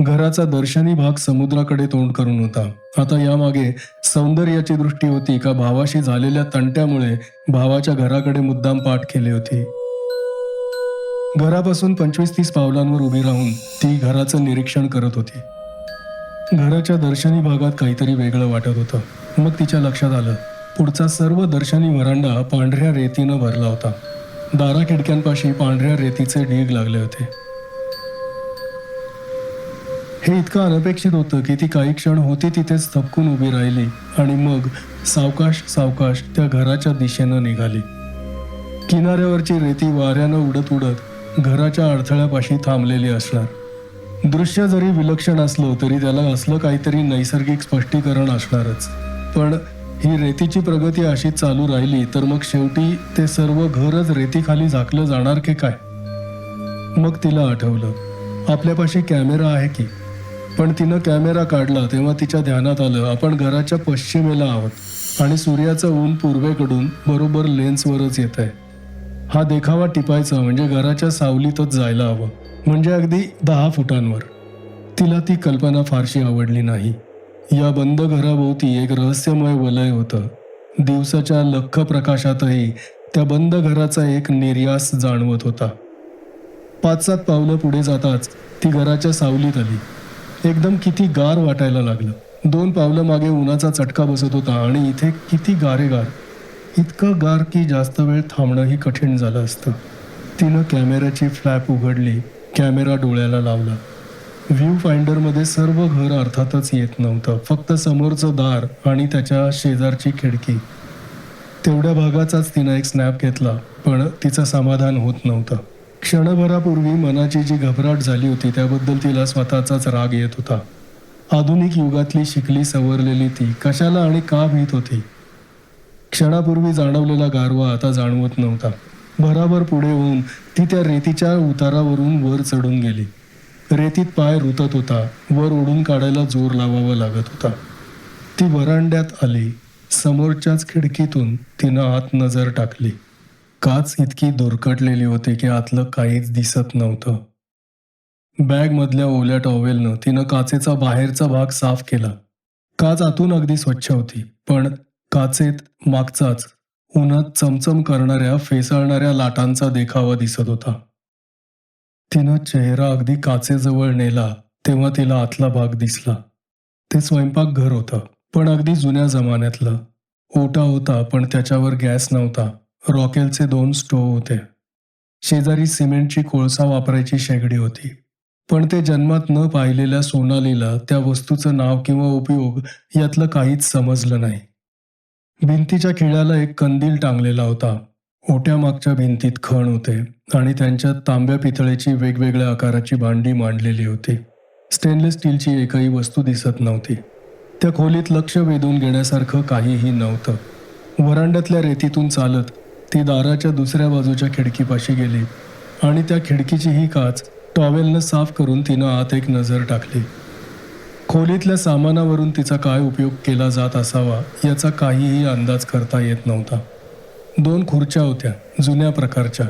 घराचा दर्शनी भाग समुद्राकडे तोंड करून होता. आता यामागे सौंदर्याची दृष्टी होती. का भावाशी झालेल्या तंट्यामुळे भावाच्या घराकडे मुद्दाम पाठ केली होती. घरापासून पंचवीस तीस पावलांवर उभी राहून ती घराचं निरीक्षण करत होती. घराच्या दर्शनी भागात काहीतरी वेगळं वाटत होतं. मग तिच्या लक्षात आलं. पुढचा सर्व दर्शनी व्हरांडा पांढऱ्या रेतीनं भरला होता. दारा खिडक्यांपाशी पांढऱ्या रेतीचे ढीग लागले होते. हे इतकं अनपेक्षित होतं की ती काही क्षण होती तिथेच थपकून उभी राहिली आणि मग सावकाश सावकाश त्या घराच्या दिशेनं निघाली. किनाऱ्यावरची रेती वाऱ्यानं उडत उडत घराच्या अडथळ्यापाशी थांबलेली असणार. दृश्य जरी विलक्षण असलं तरी त्याला असलं काहीतरी नैसर्गिक स्पष्टीकरण असणारच. पण ही रेतीची प्रगती अशी चालू राहिली तर मग शेवटी ते सर्व घरच रेतीखाली झाकलं जाणार की काय? मग तिला आठवलं. आपल्यापाशी कॅमेरा आहे की? पण तिनं कॅमेरा काढला तेव्हा तिच्या ध्यानात आलं आपण घराच्या पश्चिमेला आहोत आणि सूर्याचं ऊन पूर्वेकडून बरोबर लेन्सवरच येत आहे हा देखावा टिपायचा म्हणजे घराच्या सावलीतच जायला हवं म्हणजे अगदी दहा फुटांवर. तिला ती कल्पना फारशी आवडली नाही. या बंद घराभोवती एक रहस्यमय वलय होतं. दिवसाच्या लख्ख प्रकाशातही त्या बंद घराचा एक निर्यास जाणवत होता. पाच सात पावलं पुढे जाताच ती घराच्या सावलीत आली. एकदम किती गार वाटायला लागलं. दोन पावलं मागे उन्हाचा चटका बसत होता आणि इथे किती गारेगार. इतकं गार की जास्त वेळ थांबणंही कठीण झालं असतं. तिनं कॅमेऱ्याची फ्लॅप उघडली कॅमेरा डोळ्याला लावला. व्ह्यू फाइंडरमध्ये सर्व घर अर्थातच येत नव्हतं फक्त समोरचं दार आणि त्याच्या शेजारची खिडकी. तेवढ्या भागाचाच तिनं एक स्नॅप घेतला पण तिचं समाधान होत नव्हतं. क्षणभरापूर्वी मनाची जी घबराट झाली होती त्याबद्दल तिला स्वतःचाच राग येत होता. आधुनिक युगातली शिकली सवरलेली ती कशाला आणि का भीत होती? क्षणापूर्वी जाणवलेला गारवा आता जाणवत नव्हता. भराभर पुढे होऊन ती त्या रेतीच्या उतारावरून वर चढून गेली. रेतीत पाय रुतत होता वर ओढून काढायला जोर लावावा लागत होता. ती वरांड्यात आली समोरच्याच खिडकीतून तिनं आत नजर टाकली. काच इतकी दुरकटलेली होती की आतलं काहीच दिसत नव्हतं. बॅगमधल्या ओल्या टॉवेलनं तिनं काचेचा बाहेरचा भाग साफ केला. काच आतून अगदी स्वच्छ होती पण काचेत मागचाच उन्हात चमचम करणाऱ्या फेसाळणाऱ्या लाटांचा देखावा दिसत होता. तिनं चेहरा अगदी काचेजवळ नेला तेव्हा तिला आतला भाग दिसला. ते स्वयंपाकघर होतं पण अगदी जुन्या जमान्यातलं. ओटा होता पण त्याच्यावर गॅस नव्हता. रॉकेलचे दोन स्टोव होते. शेजारी सिमेंटची कोळसा वापरायची शेगडी होती. पण ते जन्मात न पाहिलेल्या सोनालीला त्या वस्तूचं नाव किंवा उपयोग यातलं काहीच समजलं नाही. भिंतीच्या खिळ्याला एक कंदील टांगलेला होता. ओट्यामागच्या भिंतीत खण होते आणि त्यांच्यात तांब्या पितळेची वेगवेगळ्या आकाराची भांडी मांडलेली होती. स्टेनलेस स्टीलची एकही वस्तू दिसत नव्हती. त्या खोलीत लक्ष वेधून घेण्यासारखं काहीही नव्हतं. वरांड्यातल्या रेतीतून चालत ती दाराच्या दुसऱ्या बाजूच्या खिडकीपाशी गेली आणि त्या खिडकीची ही काच टॉवेलनं साफ करून तिनं आत एक नजर टाकली. खोलीतल्या सामानावरून तिचा काय उपयोग केला जात असावा याचा काहीही अंदाज करता येत नव्हता. दोन खुर्च्या होत्या जुन्या प्रकारच्या.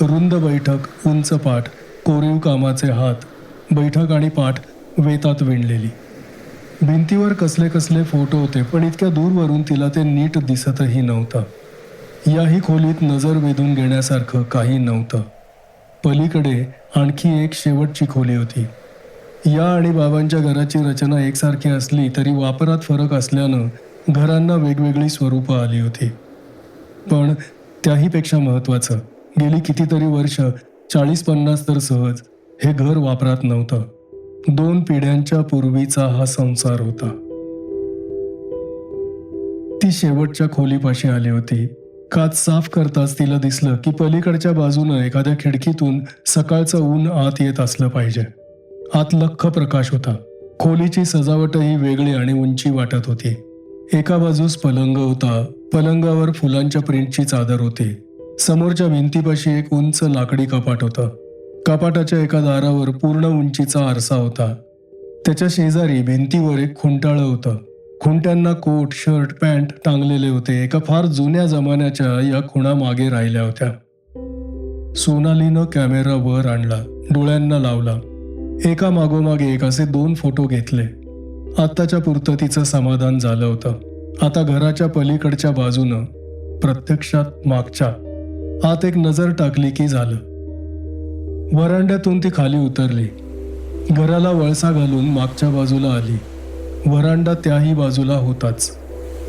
रुंद बैठक उंच पाठ कोरीव कामाचे हात बैठक आणि पाठ वेतात विणलेली. भिंतीवर कसले कसले फोटो होते पण इतक्या दूरवरून तिला ते नीट दिसतही नव्हतं. याही खोलीत नजर वेधून घेण्यासारखं काही नव्हतं. पलीकडे आणखी एक शेवटची खोली होती. या आणि बाबांच्या घराची रचना एकसारखी असली तरी वापरात फरक असल्यानं घरांना वेगवेगळी स्वरूपं आली होती. पण त्याहीपेक्षा महत्त्वाचं गेली कितीतरी वर्ष चाळीस पन्नास तर सहज हे घर वापरात नव्हतं. दोन पिढ्यांच्या पूर्वीचा हा संसार होता. ती शेवटच्या खोलीपाशी आली होती. काच साफ करताच तिला दिसलं की पलीकडच्या बाजूनं एखाद्या खिडकीतून सकाळचं ऊन आत येत असलं पाहिजे. आत लख्ख प्रकाश होता. खोलीची सजावटही वेगळी आणि उंची वाटत होती. एका बाजूस पलंग होता. पलंगावर फुलांच्या प्रिंटची चादर होती. समोरच्या भिंतीपाशी एक उंच लाकडी कपाट होतं. कपाटाच्या एका दारावर पूर्ण उंचीचा आरसा होता. त्याच्या शेजारी भिंतीवर एक खुंटाळं होतं. खुंट्यांना कोट शर्ट पॅन्ट टांगलेले होते. एका फार जुन्या जमान्याच्या या खुणा मागे राहिल्या होत्या. सोनालीनं कॅमेरा वर आणला डोळ्यांना लावला. एका मागोमागे एक असे दोन फोटो घेतले. आत्ताच्या पुरतं तिचं समाधान झालं होतं. आता घराच्या पलीकडच्या बाजूनं प्रत्यक्षात मागच्या आत एक नजर टाकली की झालं. वरांड्यातून ती खाली उतरली. घराला वळसा घालून मागच्या बाजूला आली. वरांडा त्याही बाजूला होताच.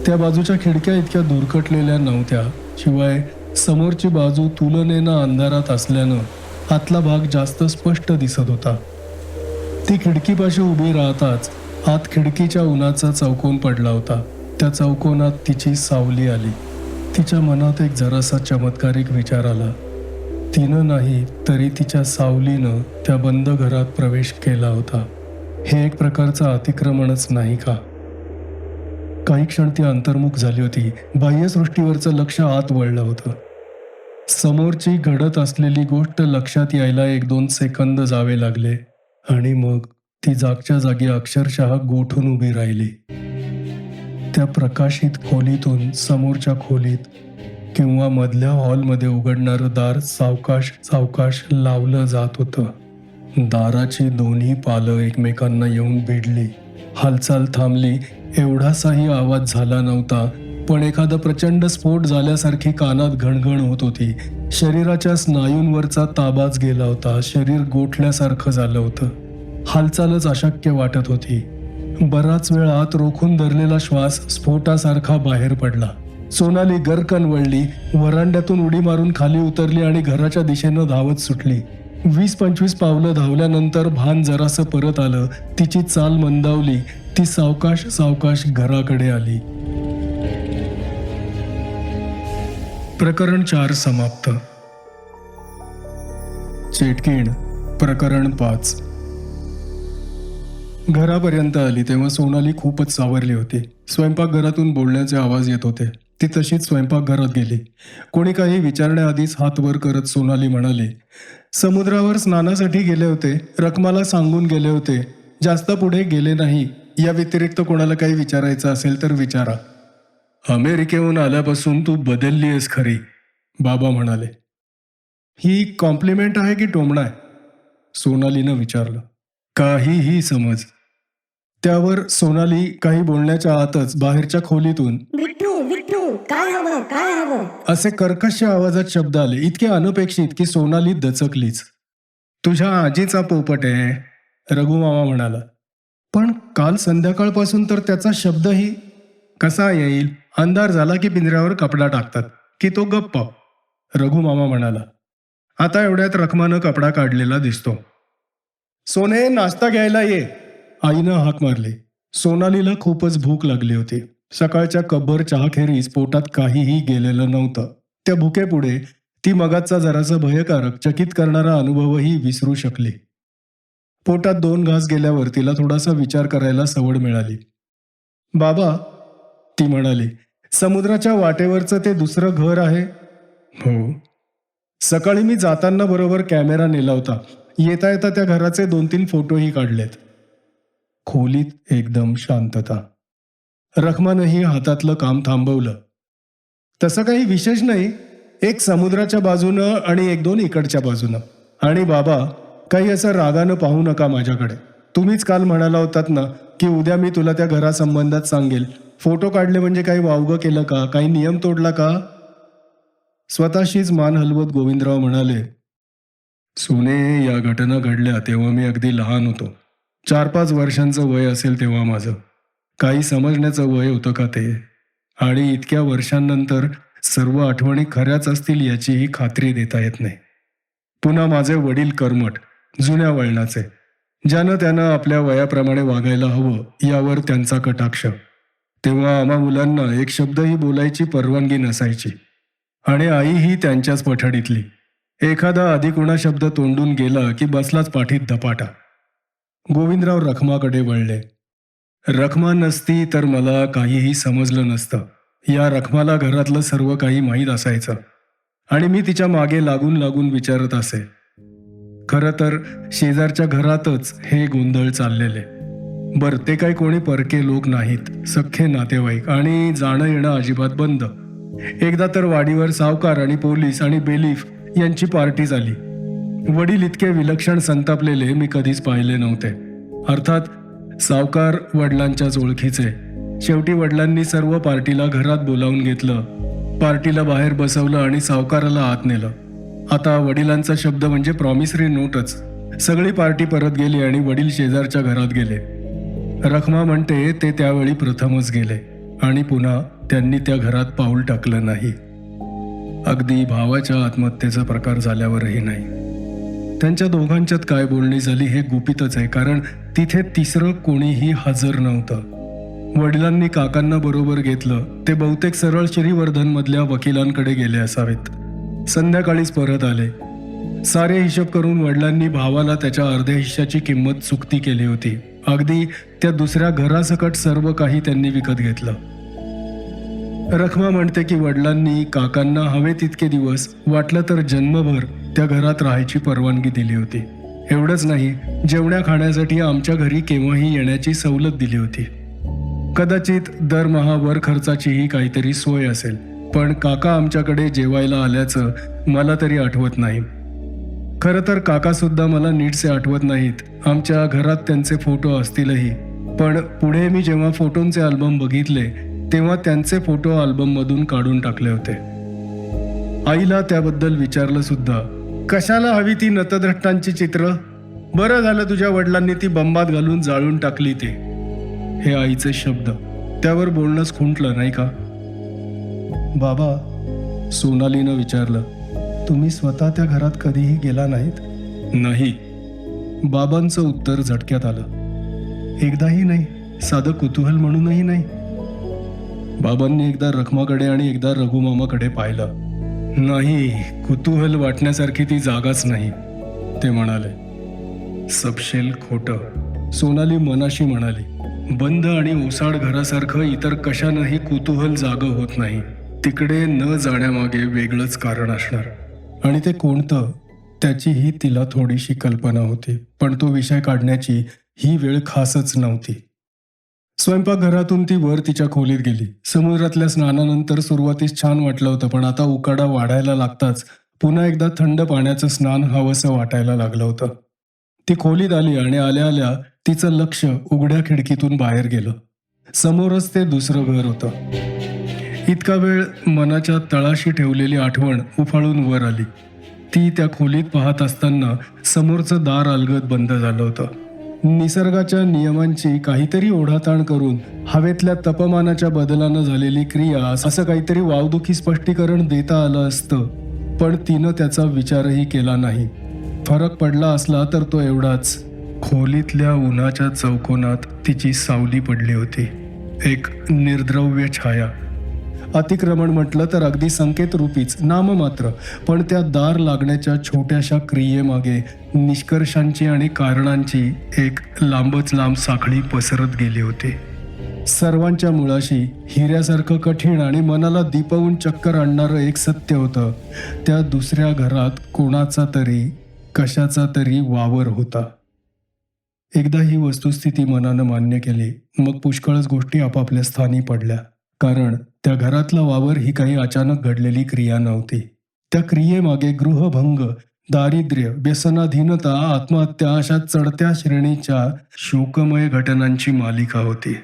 त्या बाजूच्या खिडक्या इतक्या दुरकटलेल्या नव्हत्या शिवाय समोरची बाजू तुलनेनं अंधारात असल्यानं आतला भाग जास्त स्पष्ट दिसत होता. ती खिडकीपाशी उभी राहताच आत खिडकीच्या उन्हाचा चौकोन पडला होता. त्या चौकोनात तिची सावली आली. तिच्या मनात एक जरासा चमत्कारिक विचार आला. तिनं नाही तरी तिच्या सावलीनं त्या बंद घरात प्रवेश केला होता. हे एक प्रकारचं अतिक्रमणच नाही का? काही क्षण ती अंतर्मुख झाली होती. बाह्यसृष्टीवरचं लक्ष आत वळलं होतं. समोरची घडत असलेली गोष्ट लक्षात यायला एक दोन सेकंद जावे लागले. आणि मग ती जागच्या जागी अक्षरशः गोठून उभी राहिली. त्या प्रकाशित खोलीतून समोरच्या खोलीत किंवा मधल्या हॉलमध्ये उघडणारं दार सावकाश सावकाश लावलं जात होतं. दाराची दोन्ही पालं एकमेकांना येऊन भिडली. हालचाल थांबली. एवढासाही आवाज झाला नव्हता. पण एखादा प्रचंड स्फोट झाल्यासारखी कानात घणघण होत होती. शरीराच्या स्नायूंवरचा ताबाच गेला होता. शरीर गोठल्यासारखं झालं होतं. हालचालच अशक्य वाटत होती. बराच वेळ आत रोखून धरलेला श्वास स्फोटासारखा बाहेर पडला. सोनाली गरकन वळली. वरांड्यातून उडी मारून खाली उतरली आणि घराच्या दिशेनं धावत सुटली. वीस पंचवीस पावलं धावल्यानंतर भान जरासं परत आलं. तिची चाल मंदावली. ती सावकाश सावकाश घराकडे आली. प्रकरण चार समाप्त. चेटकीण प्रकरण पाच. घरापर्यंत आली तेव्हा सोनाली खूपच सावरली होती. स्वयंपाकघरातून बोलण्याचे आवाज येत होते. ती तशीच स्वयंपाकघरात गेली. कोणी काही विचारण्याआधीच हात वर करत सोनाली म्हणाली समुद्रावर स्नानासाठी गेले होते. रकमाला सांगून गेले होते. जास्त पुढे गेले नाही. या व्यतिरिक्त कोणाला काही विचारायचं असेल तर विचारा. अमेरिकेहून आल्यापासून तू बदलली आहेस खरी बाबा म्हणाले. ही कॉम्प्लिमेंट आहे की टोमणा आहे? सोनालीनं विचारलं. काहीही समज. त्यावर सोनाली काही बोलण्याच्या आतच बाहेरच्या खोलीतून काय हवं? काय हवं? असे कर्कश आवाजात शब्द आले. इतके अनपेक्षित की सोनाली दचकलीच. तुझ्या आजीचा पोपट आहे रघुमामा म्हणाला. पण काल संध्याकाळपासून तर त्याचा शब्दही कसा येईल? अंधार झाला की पिंजऱ्यावर कपडा टाकतात की तो गप्प. रघुमामा म्हणाला. आता एवढ्यात रखमानं कपडा काढलेला दिसतो. सोने नाश्ता घ्यायला ये. आईनं हाक मारली. सोनालीला खूपच भूक लागली होती. सकाळच्या कब्बर चहाखेरीज पोटात काहीही गेलेलं नव्हतं. त्या भुकेपुढे ती मगाचा जरासा भयकारक चकित करणारा अनुभवही विसरू शकली. पोटात दोन घास गेल्यावर तिला थोडासा विचार करायला सवड मिळाली. बाबा ती म्हणाली समुद्राच्या वाटेवरचं ते दुसरं घर आहे? हो. सकाळी मी जाताना बरोबर कॅमेरा नेला होता. येता येता त्या घराचे दोन तीन फोटोही काढलेत. खोलीत एकदम शांतता. रखमानंही हातातलं काम थांबवलं. तसं काही विशेष नाही एक समुद्राच्या बाजूनं आणि एक दोन इकडच्या बाजूनं. आणि बाबा काही असं रागानं पाहू नका माझ्याकडे. तुम्हीच काल म्हणाला होतात ना की उद्या मी तुला त्या घरासंबंधात सांगेल. फोटो काढले म्हणजे काही वावगं केलं का? काही नियम तोडला का? स्वतःशीच मान हलवत गोविंदराव म्हणाले सुने या घटना घडल्या तेव्हा मी अगदी लहान होतो. चार पाच वर्षांचं वय असेल तेव्हा माझं. काही समजण्याचं वय होतं का ते? आणि इतक्या वर्षांनंतर सर्व आठवणी खऱ्याच असतील याचीही खात्री देता येत नाही. पुन्हा माझे वडील कर्मठ जुन्या वळणाचे. ज्यानं त्यानं आपल्या वयाप्रमाणे वागायला हवं यावर त्यांचा कटाक्ष. तेव्हा आम्हा मुलांना एक शब्दही बोलायची परवानगी नसायची. आणि आईही त्यांच्याच पठडीतली. एखादा अधिकुणा शब्द तोंडून गेला की बसलाच पाठीत धपाटा. गोविंदराव रखमाकडे वळले. रखमा नसती तर मला काहीही समजलं नसतं. या रखमाला घरातलं सर्व काही माहीत असायचं. आणि मी तिच्यामागे लागून लागून विचारत असे. खरं तर शेजारच्या घरातच हे गोंधळ चाललेले. बर ते काही कोणी परके लोक नाहीत सख्खे नातेवाईक आणि जाणं येणं अजिबात बंद. एकदा तर वाडीवर सावकार आणि पोलीस आणि बेलीफ यांची पार्टी झाली. वडील इतके विलक्षण संतापलेले मी कधीच पाहिले नव्हते. अर्थात सावकार वडिलांच्याच ओळखीचे. शेवटी वडिलांनी सर्व पार्टीला घरात बोलावून घेतलं. पार्टीला बाहेर बसवलं आणि सावकाराला आत नेलं. आता वडिलांचा शब्द म्हणजे प्रॉमिसरी नोटच सगळी पार्टी परत गेली आणि वडील शेजारच्या घरात गेले. रखमा म्हणते ते त्यावेळी प्रथमच गेले आणि पुन्हा त्यांनी त्या घरात पाऊल टाकलं नाही. अगदी भावाच्या आत्महत्येचा प्रकार झाल्यावरही नाही. त्यांच्या दोघांच्यात काय बोलणी झाली हे गुपितच आहे कारण तिथे तिसरं कोणीही हजर नव्हतं. वडिलांनी काकांना बरोबर घेतलं. ते बहुतेक सरळ श्रीवर्धन मधल्या वकिलांकडे गेले असावेत. संध्याकाळीच परत आले. सारे हिशोब करून वडिलांनी भावाला त्याच्या अर्ध्या हिश्श्याची किंमत चुकती केली होती. अगदी त्या दुसऱ्या घरासकट सर्व काही त्यांनी विकत घेतलं. रखमा म्हणते की वडिलांनी काकांना हवे तितके दिवस वाटलं तर जन्मभर त्या घरात राहायची परवानगी दिली होती. एवढंच नाही जेवण्या खाण्यासाठी आमच्या घरी केव्हाही येण्याची सवलत दिली होती. कदाचित दरमहा वर खर्चाचीही काहीतरी सोय असेल पण काका आमच्याकडे जेवायला आल्याचं मला तरी आठवत नाही. खरं तर काकासुद्धा मला नीटसे आठवत नाहीत आमच्या घरात त्यांचे फोटो असतीलही. पण पुढे मी जेव्हा फोटोंचे अल्बम बघितले तेव्हा त्यांचे फोटो अल्बममधून काढून टाकले होते. आईला त्याबद्दल विचारलं सुद्धा कशाला हवी ती नतद्रष्टांची चित्र? बरं झालं तुझ्या वडिलांनी ती बंबात घालून जाळून टाकली ते. हे आईचे शब्द. त्यावर बोलणंच खुंटलं नाही का? बाबा सोनालीनं विचारलं तुम्ही स्वतः त्या घरात कधीही गेला नाहीत? नाही. बाबांचं उत्तर झटक्यात आलं. एकदाही नाही. साधं कुतूहल म्हणूनही नाही. बाबांनी एकदा रखमाकडे आणि एकदा रघुमामाकडे पाहिलं. नाही कुतूहल वाटण्यासारखी ती जागाच नाही ते म्हणाले. सपशेल खोटं सोनाली मनाशी म्हणाली. बंद आणि ओसाड घरासारखं इतर कशानंही कुतूहल जाग होत नाही. तिकडे न जाण्यामागे वेगळंच कारण असणार. आणि ते कोणतं त्याचीही तिला थोडीशी कल्पना होती पण तो विषय काढण्याची ही वेळ खासच नव्हती. स्वयंपाकघरातून ती वर तिच्या खोलीत गेली. समुद्रातल्या स्नानानंतर सुरुवातीस छान वाटलं होतं पण आता उकाडा वाढायला लागताच. पुन्हा एकदा थंड पाण्याचं स्नान हवंसं वाटायला लागलं होतं. ती खोलीत आली आणि आल्या आल्या तिचं लक्ष उघड्या खिडकीतून बाहेर गेलं. समोरच ते दुसरं घर होतं. इतका वेळ मनाच्या तळाशी ठेवलेली आठवण उफाळून वर आली. ती त्या खोलीत पाहत असताना समोरचं दार अलगद बंद झालं होतं. निसर्गाच्या नियमांची काहीतरी ओढाताण करून हवेतल्या तपमानाच्या बदलानं झालेली क्रिया असं काहीतरी वावदुखी स्पष्टीकरण देता आलं असतं. पण तिनं त्याचा विचारही केला नाही. फरक पडला असला तर तो एवढाच. खोलीतल्या उन्हाच्या चौकोनात तिची सावली पडली होती. एक निर्द्रव्य छाया. अतिक्रमण म्हटलं तर अगदी संकेतरूपीच नाममात्र. पण त्या दार लागण्याच्या छोट्याशा क्रियेमागे निष्कर्षांची आणि कारणांची एक लांबच लांब साखळी पसरत गेली होती. सर्वांच्या मुळाशी हिऱ्यासारखं कठीण आणि मनाला दीपवून चक्कर आणणारं एक सत्य होतं. त्या दुसऱ्या घरात कोणाचा तरी कशाचा तरी वावर होता. एकदा ही वस्तुस्थिती मनानं मान्य केली मग पुष्कळच गोष्टी आपापल्या स्थानी पडल्या. कारण त्या घरातला वावर ही काही अचानक घडलेली क्रिया नव्हती. त्या क्रियेमागे गृहभंग दारिद्र्य व्यसनाधीनता आत्महत्या अशा चढत्या श्रेणीच्या शोकमय घटनांची मालिका होती.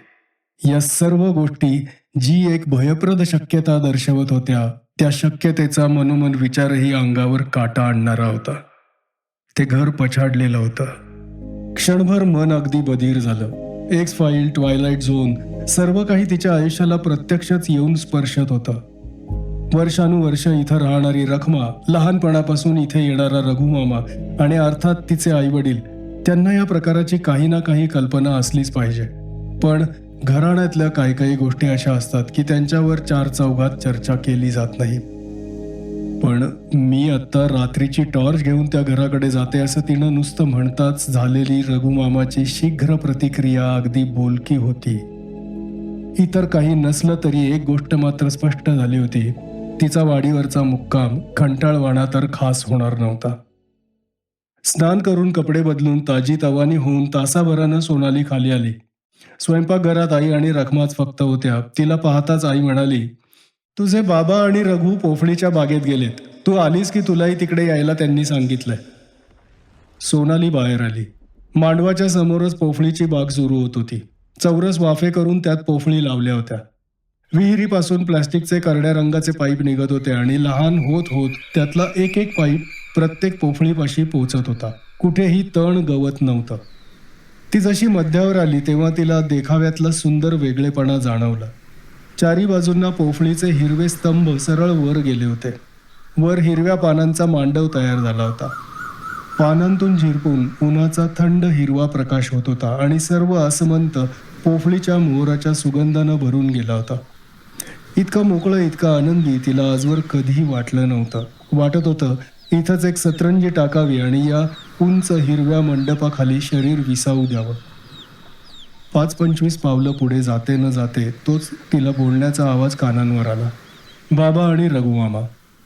या सर्व गोष्टी जी एक भयप्रद शक्यता दर्शवत होत्या त्या शक्यतेचा मनोमन विचारही अंगावर काटा आणणारा होता. ते घर पछाडलेलं होतं. क्षणभर मन अगदी बधीर झालं. एक्स फाईल ट्वायलाइट झोन सर्व काही तिच्या आयुष्याला प्रत्यक्षच येऊन स्पर्शत होतं. वर्षानुवर्ष इथं राहणारी रखमा लहानपणापासून इथे येणारा रघुमामा आणि अर्थात तिचे आई वडील त्यांना या प्रकाराची काही ना काही कल्पना असलीच पाहिजे. पण घराण्यातल्या काही काही गोष्टी अशा असतात की त्यांच्यावर चार चौघात चर्चा केली जात नाही. पण मी आत्ता रात्रीची टॉर्च घेऊन त्या घराकडे जाते असं तिनं नुसतं म्हणताच झालेली रघुमामाची शीघ्र प्रतिक्रिया अगदी बोलकी होती. इतर काही नसलं तरी एक गोष्ट मात्र स्पष्ट झाली होती. तिचा वाडीवरचा मुक्काम कंटाळवाणा तर खास होणार नव्हता. स्नान करून कपडे बदलून ताजी तवानी होऊन तासाभरानं सोनाली खाली आली. स्वयंपाकघरात आई आणि रखमाच फक्त होत्या. तिला पाहताच आई म्हणाली तुझे बाबा आणि रघु पोफळीच्या बागेत गेलेत. तू आलीस की तुलाही तिकडे यायला त्यांनी सांगितलंय. सोनाली बाहेर आली. मांडवाच्या समोरच पोफळीची बाग सुरू होत होती. चौरस वाफे करून त्यात पोफळी लावल्या होत्या. विहिरीपासून प्लास्टिकचे करड्या रंगाचे पाईप निघत होते आणि लहान होत होत त्यातला एक एक पाईप प्रत्येक पोफळीपाशी पोचत होता. कुठेही तण गवत नव्हतं. ती जशी मध्यावर आली तेव्हा तिला देखाव्यातला सुंदर वेगळेपणा जाणवला. चारी बाजूंना पोफळीचे हिरवे स्तंभ सरळ वर गेले होते. वर हिरव्या पानांचा मांडव तयार झाला होता. पानांतून झिरपून उन्हाचा थंड हिरवा प्रकाश होत होता आणि सर्व आसमंत पोफळीच्या मोहराच्या सुगंधानं भरून गेला होता. इतकं मोकळं इतका आनंदी तिला आजवर कधीही वाटलं नव्हतं. वाटत होतं इथंच एक सतरंजी टाकावी आणि या उंच हिरव्या मंडपाखाली शरीर विसावू द्यावं. पाच पंचवीस पावलं पुढे जाते न जाते तोच तिला बोलण्याचा आवाज कानांवर आला. बाबा आणि रघुमामा.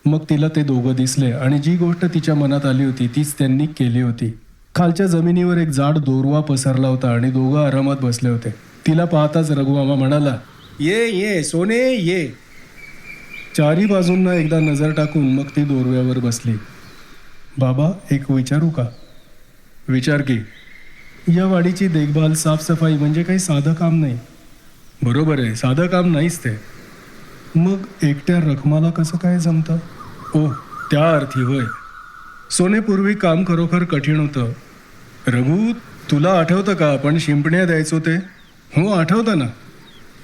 मग तिला ते दोघं दिसले आणि जी गोष्ट तिच्या मनात आली होती तीच त्यांनी केली होती. खालच्या जमिनीवर एक जाड दोरवा पसरला होता आणि दोघं आरामात बसले होते. तिला पाहताच रघुमामा म्हणाला ये ये सोने ये. चारी बाजूंना एकदा नजर टाकून मग ती दोरव्यावर बसली. बाबा एक विचारू का? विचार की. या वाडीची देखभाल साफसफाई म्हणजे काही साधं काम नाही. बरोबर आहे साधं काम नाहीच ते. मग एकट्या रखमाला कसं काय जमतं? ओ त्या अर्थी होय. सोनेपूर्वी काम खरोखर कठीण होतं. रघु तुला आठवतं का आपण शिंपण्या द्यायचो ते? हो आठवतं ना.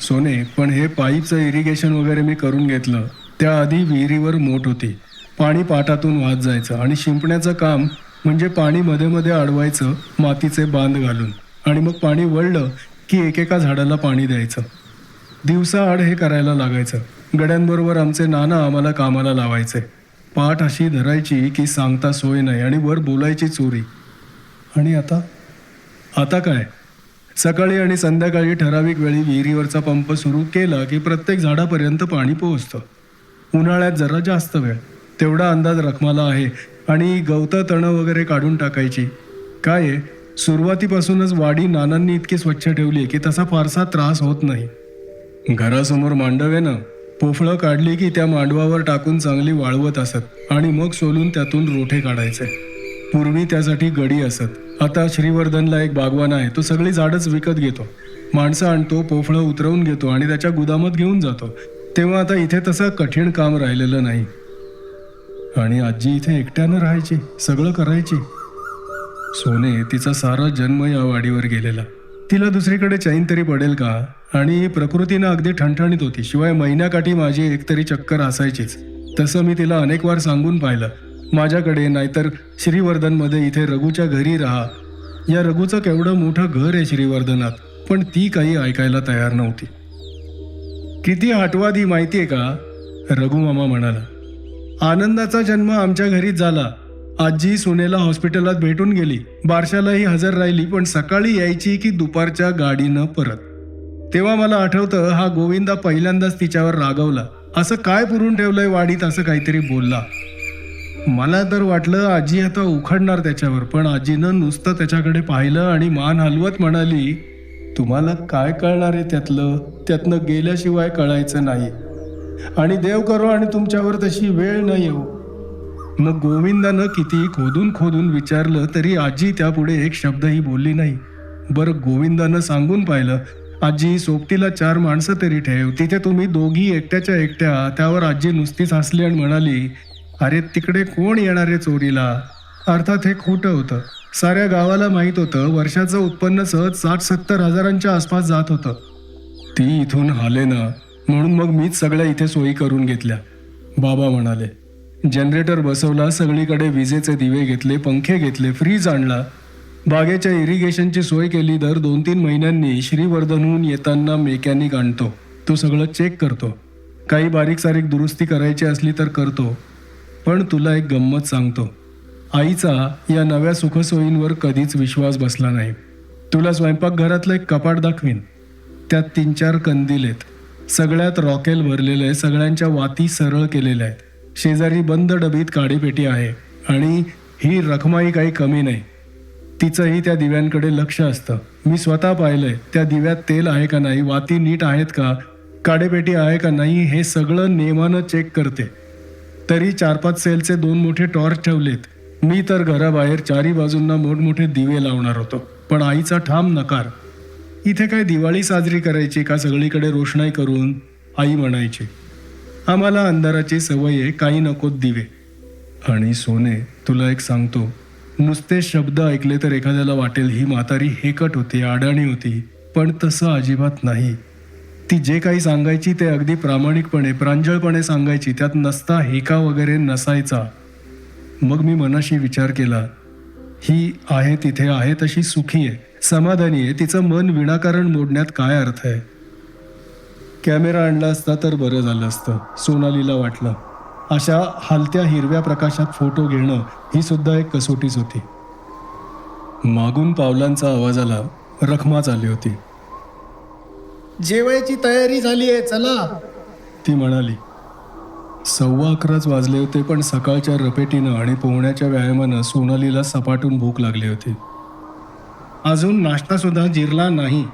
सोने पण हे पाईपचं इरिगेशन वगैरे मी करून घेतलं. त्याआधी विहिरीवर मोठ होती. पाणी पाटातून वाहत जायचं आणि शिंपण्याचं काम म्हणजे पाणी मध्ये मध्ये अडवायचं मातीचे बांध घालून. आणि मग पाणी वळलं की एकेका झाडाला पाणी द्यायचं. दिवसाआड हे करायला लागायचं. गड्यांबरोबर आमचे नाना आम्हाला कामाला लावायचे. पाठ अशी धरायची की सांगता सोय नाही आणि वर बोलायची चोरी. आणि आता? आता काय? सकाळी आणि संध्याकाळी ठराविक वेळी विहिरीवरचा पंप सुरू केला की प्रत्येक झाडापर्यंत पाणी पोहोचतं. उन्हाळ्यात जरा जास्त वेळ. तेवढा अंदाज रखमाला आहे. आणि गवतं तणं वगैरे काढून टाकायची. काय आहे सुरुवातीपासूनच वाडी नानांनी इतकी स्वच्छ ठेवली की तसा फारसा त्रास होत नाही. घरासमोर मांडव आहे ना पोफळं काढली की त्या मांडवावर टाकून चांगली वाळवत असत आणि मग सोलून त्यातून रोठे काढायचे. पूर्वी त्यासाठी गडी असत. आता श्रीवर्धनला एक बागवान आहे. तो सगळी झाडच विकत घेतो. माणसं आणतो पोफळं उतरवून घेतो आणि त्याच्या गुदामात घेऊन जातो. तेव्हा आता इथे तसं कठीण काम राहिलेलं नाही. आणि आजी इथे एकट्यानं राहायची सगळं करायची. सोने तिचा सारा जन्म या वाडीवर गेलेला. तिला दुसरीकडे चैन तरी पडेल का? आणि प्रकृतीनं अगदी ठणठणीत होती. शिवाय महिन्याकाठी माझी एकतरी चक्कर असायचीच. तसं मी तिला अनेक वार सांगून पाहिलं. माझ्याकडे नाहीतर श्रीवर्धनमध्ये इथे रघूच्या घरी राहा. या रघूचं केवढं मोठं घर आहे श्रीवर्धनात पण ती काही ऐकायला तयार नव्हती. किती हटवादी माहितीये का? रघुमामा म्हणाला. आनंदाचा जन्म आमच्या घरीच झाला. आजी सुनेला हॉस्पिटलात भेटून गेली. बारशालाही हजर राहिली पण सकाळी यायची की दुपारच्या गाडीनं परत. तेव्हा मला आठवतं हा गोविंदा पहिल्यांदाच तिच्यावर रागवला. असं काय पुरून ठेवलंय वाडीत असं काहीतरी बोलला. मला तर वाटलं आजी आता उखडणार त्याच्यावर पण आजीनं नुसतं त्याच्याकडे पाहिलं आणि मान हलवत म्हणाली तुम्हाला काय कळणार आहे त्यातलं? त्यातनं गेल्याशिवाय कळायचं नाही. आणि देव करो आणि तुमच्यावर तशी वेळ न येऊ. मग गोविंदानं किती खोदून खोदून विचारलं तरी आजी त्यापुढे एक शब्दही बोलली नाही. बरं गोविंदानं सांगून पाहिलं आजी सोबतीला चार माणसं तरी ठेव. तिथे तुम्ही दोघी एकट्याच्या एकट्या त्यावर आजी नुसतीच हसली आणि म्हणाली अरे तिकडे कोण येणार आहे चोरीला? अर्थात हे खोटं होतं. साऱ्या गावाला माहीत होतं वर्षाचं उत्पन्न सहज साठ सत्तर हजारांच्या आसपास जात होतं. ती इथून हाले ना म्हणून मग मीच सगळ्या इथे सोयी करून घेतल्या. बाबा म्हणाले जनरेटर बसवला सगळीकडे विजेचे दिवे घेतले पंखे घेतले फ्रीज आणला. बागेच्या इरिगेशनची सोय केली दर दोन तीन महिन्यांनी श्रीवर्धनहून येताना मेकॅनिक आणतो. तो सगळं चेक करतो. काही बारीक सारीक दुरुस्ती करायची असली तर करतो. पण तुला एक गंमत सांगतो. आईचा या नव्या सुखसोयींवर कधीच विश्वास बसला नाही. तुला स्वयंपाकघरातलं एक कपाट दाखवीन. त्यात तीन चार कंदील आहेत. सगळ्यात रॉकेल भरलेलं आहे सगळ्यांच्या वाती सरळ केलेल्या आहेत. शेजारी बंद डबीत काडीपेटी आहे. आणि ही रखमाई काही कमी नाही. तिचंही त्या दिव्यांकडे लक्ष असतं. मी स्वतः पाहिलंय त्या दिव्यात तेल आहे का नाही वाती नीट आहेत का काडेपेटी आहे का नाही हे सगळं नेमानं चेक करते. तरी चार पाच सेलचे दोन मोठे टॉर्च ठेवलेत. मी तर घराबाहेर चारी बाजूंना मोठमोठे दिवे लावणार होतो पण आईचा ठाम नकार. इथे काय दिवाळी साजरी करायची का सगळीकडे रोषणाई करून? आई म्हणायची आम्हाला अंधाराची सवय आहे काही नकोत दिवे. आणि सोने तुला एक सांगतो नुसते शब्द ऐकले तर एखाद्याला वाटेल ही म्हातारी हेकट होती अडाणी होती पण तसं अजिबात नाही. ती जे काही सांगायची ते अगदी प्रामाणिकपणे प्रांजळपणे सांगायची त्यात नसता हेका वगैरे नसायचा. मग मी मनाशी विचार केला ही आहे तिथे आहे तशी सुखी आहे समाधानी आहे तिचं मन विनाकारण मोडण्यात काय अर्थ आहे? कॅमेरा आणला असता तर बरं झालं असतं सोनालीला वाटलं. अशा हलत्या हिरव्या प्रकाशात फोटो घेणं ही सुद्धा एक कसोटीच होती. मागून पावलांचा आवाज आला रखमाच आली होती. जेवायची तयारी झाली आहे चला. ती म्हणाली सव्वा अकराच वाजले होते पण सकाळच्या रपेटीनं आणि पोहण्याच्या व्यायामानं सोनालीला सपाटून भूक लागली होती. अजून नाश्ता सुद्धा जिरला नाही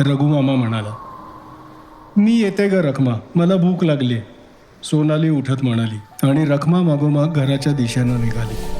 रघुमामा म्हणाला. मी येते ग रखमा मला भूक लागली. सोनाली उठत म्हणाली आणि रखमा मागोमाग घराच्या दिशेनं निघाली.